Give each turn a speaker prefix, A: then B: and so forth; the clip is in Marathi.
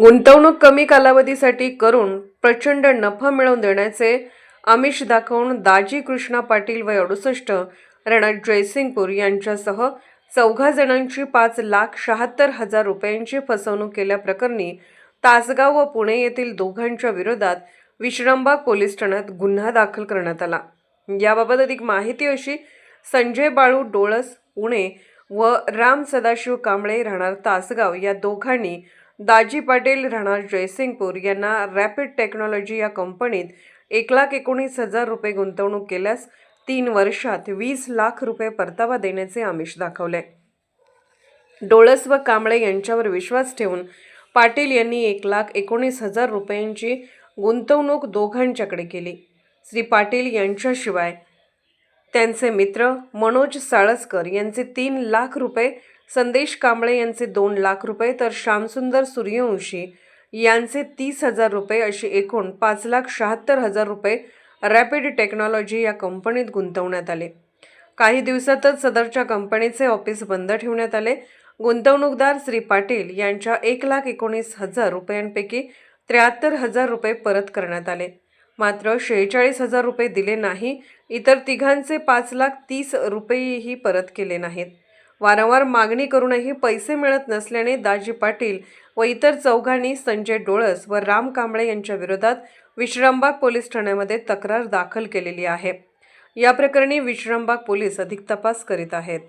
A: गुंतवणूक कमी कालावधीसाठी करून प्रचंड नफा मिळवून देण्याचे आमिष दाखवून दाजी कृष्णा पाटील वय अडुसष्ट राणा जयसिंगपूर यांच्यासह चौघा जणांची पाच लाख शहात्तर हजार रुपयांची फसवणूक केल्याप्रकरणी तासगाव व पुणे येथील दोघांच्या विरोधात विश्रामबाग पोलीस ठाण्यात गुन्हा दाखल करण्यात आला. याबाबत अधिक माहिती अशी संजय बाळू डोळस पुणे व राम सदाशिव कांबळे राहणार तासगाव या दोघांनी दाजी पाटील राहणार जयसिंगपूर यांना रॅपिड टेक्नॉलॉजी या कंपनीत एक लाख एकोणीस हजार रुपये गुंतवणूक केल्यास तीन वर्षात वीस लाख रुपये परतावा देण्याचे आमिष दाखवले. डोळस व कांबळे यांच्यावर विश्वास ठेवून पाटील यांनी एक लाख एकोणीस हजार रुपयांची गुंतवणूक दोघांच्याकडे केली. श्री पाटील यांच्याशिवाय त्यांचे मित्र मनोज साळसकर यांचे तीन लाख रुपये संदेश कांबळे यांचे दोन लाख रुपये तर श्यामसुंदर सूर्यवंशी यांचे तीस हजार रुपये अशी एकूण पाच लाख शहात्तर हजार रुपये रॅपिड टेक्नॉलॉजी या कंपनीत गुंतवण्यात आले. काही दिवसातच सदरच्या कंपनीचे ऑफिस बंद ठेवण्यात आले. गुंतवणूकदार श्री पाटील यांच्या एक लाख एकोणीस हजार रुपयांपैकी त्र्याहत्तर हजार रुपये परत करण्यात आले. मात्र शेहेचाळीस हजार रुपये दिले नाही. इतर तिघांचे पाच लाख तीस रुपयेही परत केले नाहीत. वारंवार मागणी करूनही पैसे मिळत नसल्याने दाजी पाटील व इतर चौघांनी संजय डोळस व राम कांबळे यांच्या विरोधात विश्रामबाग पोलीस ठाण्यामध्ये तक्रार दाखल केलेली आहे. या प्रकरणी विश्रामबाग पोलीस अधिक तपास करीत आहेत.